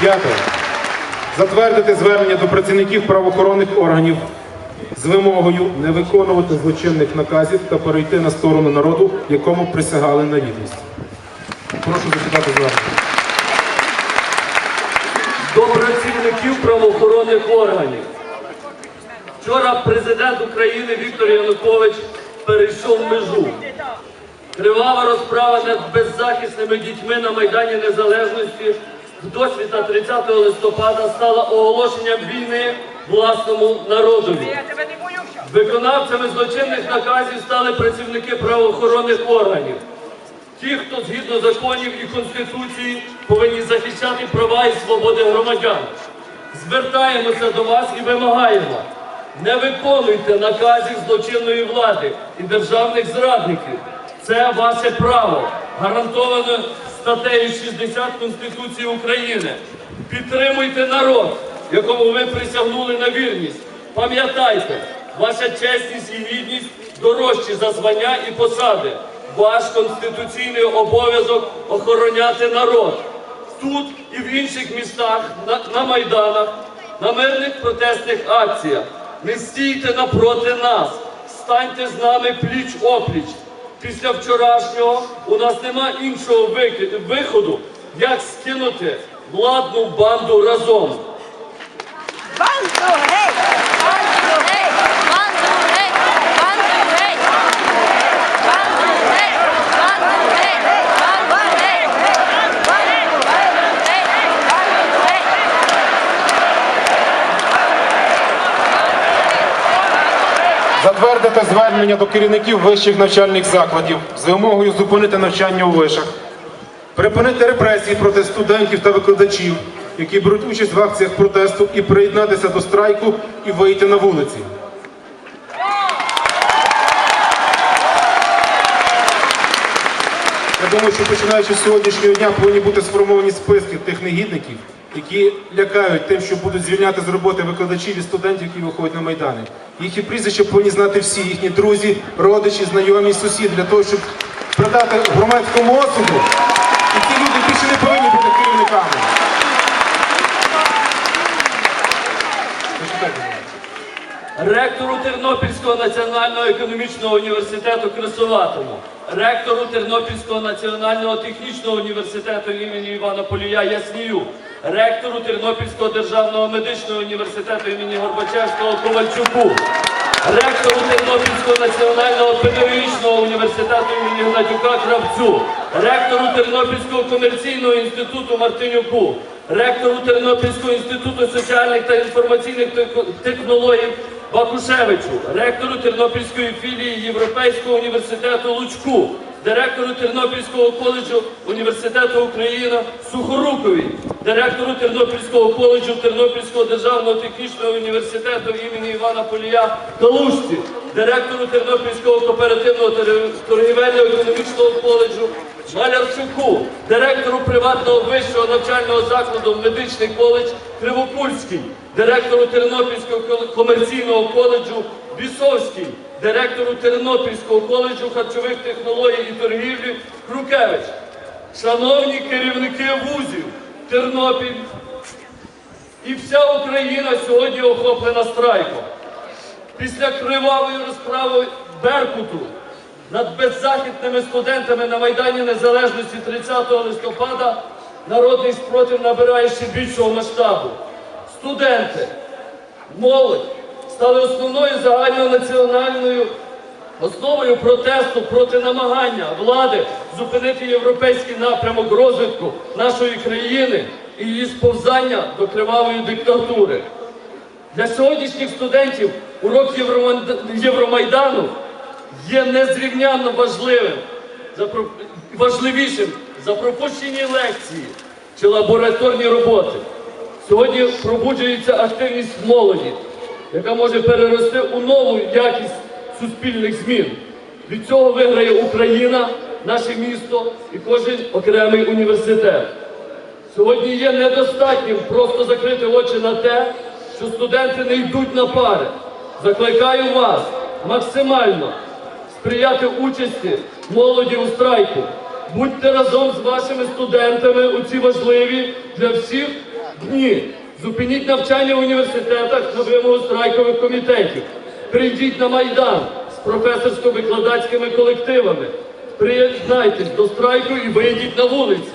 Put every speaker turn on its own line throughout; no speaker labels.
П'яте. Затвердити звернення до працівників правоохоронних органів з вимогою не виконувати злочинних наказів та перейти на сторону народу, якому присягали на вірність. Прошу зачитати звернення.
до працівників правоохоронних органів. Вчора президент України Віктор Янукович перейшов межу. Кривава розправа над беззахисними дітьми на Майдані Незалежності досвіта 30 листопада стала оголошенням війни власному народові.
Боюся.
Виконавцями злочинних наказів стали працівники правоохоронних органів. Ті, хто згідно законів і Конституції повинні захищати права і свободи громадян. Звертаємося до вас і вимагаємо. Не виконуйте наказів злочинної влади і державних зрадників. Це ваше право, гарантоване статтею 60 Конституції України. Підтримуйте народ, якому ви присягнули на вірність. Пам'ятайте, ваша чесність і гідність дорожчі за звання і посади. Ваш конституційний обов'язок охороняти народ. Тут і в інших містах, на, на майданах, на мирних протестних акціях. Не стійте напроти нас, станьте з нами пліч опліч. Після вчорашнього у нас нема іншого виходу, як скинути владну банду разом.
Затвердити звернення до керівників вищих навчальних закладів з вимогою зупинити навчання у вишах, припинити репресії проти студентів та викладачів, які беруть участь в акціях протесту, і приєднатися до страйку і вийти на вулиці. Я думаю, що починаючи з сьогоднішнього дня повинні бути сформовані списки тих негідників, які лякають тим, що будуть звільняти з роботи викладачів і студентів, які виходять на майдани. Їхні прізвища повинні знати всі їхні друзі, родичі, знайомі, сусіди, для того, щоб продати громадському осуду. І ті люди більше не повинні бути керівниками.
Ректору Тернопільського національного економічного університету Красоватому, ректору Тернопільського національного технічного університету імені Івана Полія Яснію, ректору Тернопільського державного медичного університету імені Горбачевського Ковальчуку, ректору Тернопільського національного педагогічного університету імені Гнатюка Кравцю, ректору Тернопільського комерційного інституту Мартинюку, ректору Тернопільського інституту соціальних та інформаційних технологій Бакушевичу, ректору Тернопільської філії Європейського університету Лучку, директору Тернопільського коледжу університету Україна Сухорукові, директору Тернопільського коледжу Тернопільського державного технічного університету імені Івана Полія Калушці, директору Тернопільського кооперативного тер- торгівельно-економічного коледжу Малярчуку, директору приватного вищого навчального закладу медичний коледж Кривопульський, директору Тернопільського комерційного коледжу Бісовський, директору Тернопільського коледжу харчових технологій і торгівлі Крукевич. Шановні керівники вузів, Тернопіль і вся Україна сьогодні охоплена страйком. Після кривавої розправи Беркуту над беззахитними студентами на Майдані Незалежності 30 листопада народний спротив набирає ще більшого масштабу. Студенти, молодь стали основною загальнонаціональною основою протесту проти намагання влади зупинити європейський напрямок розвитку нашої країни і її сповзання до кривавої диктатури. Для сьогоднішніх студентів урок Євромайдану є незрівнянно важливим, важливішим за пропущені лекції чи лабораторні роботи. Сьогодні пробуджується активність молоді, яка може перерости у нову якість суспільних змін. Від цього виграє Україна, наше місто і кожен окремий університет. Сьогодні є недостатнім просто закрити очі на те, що студенти не йдуть на пари. Закликаю вас максимально сприяти участі молоді у страйку. Будьте разом з вашими студентами у ці важливі для всіх Ні. Зупиніть навчання в університетах на вимогу страйкових комітетів. Прийдіть на Майдан з професорсько-викладацькими колективами. Приєднайтесь до страйку і вийдіть на вулиці.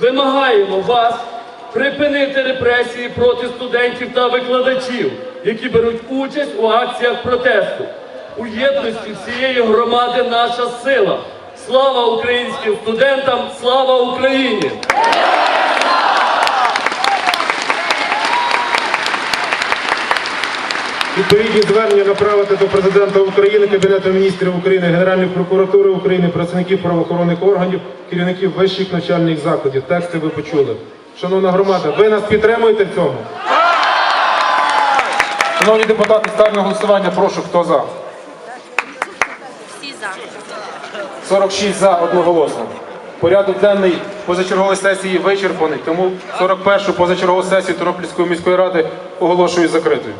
Вимагаємо вас припинити репресії проти студентів та викладачів, які беруть участь у акціях протесту. У єдності всієї громади наша сила. Слава українським студентам! Слава Україні!
Відповідні звернення направити до президента України, Кабінету міністрів України, Генеральної прокуратури України, працівників правоохоронних органів, керівників вищих навчальних закладів. Тексти ви почули. Шановна громада, ви нас підтримуєте в цьому? Шановні депутати, ставлю на голосування. Прошу, хто за?
Всі за.
46 за одноголосно. Порядок денний позачергової сесії вичерпаний, тому 41-ю позачергову сесію Тернопільської міської ради оголошую закритою.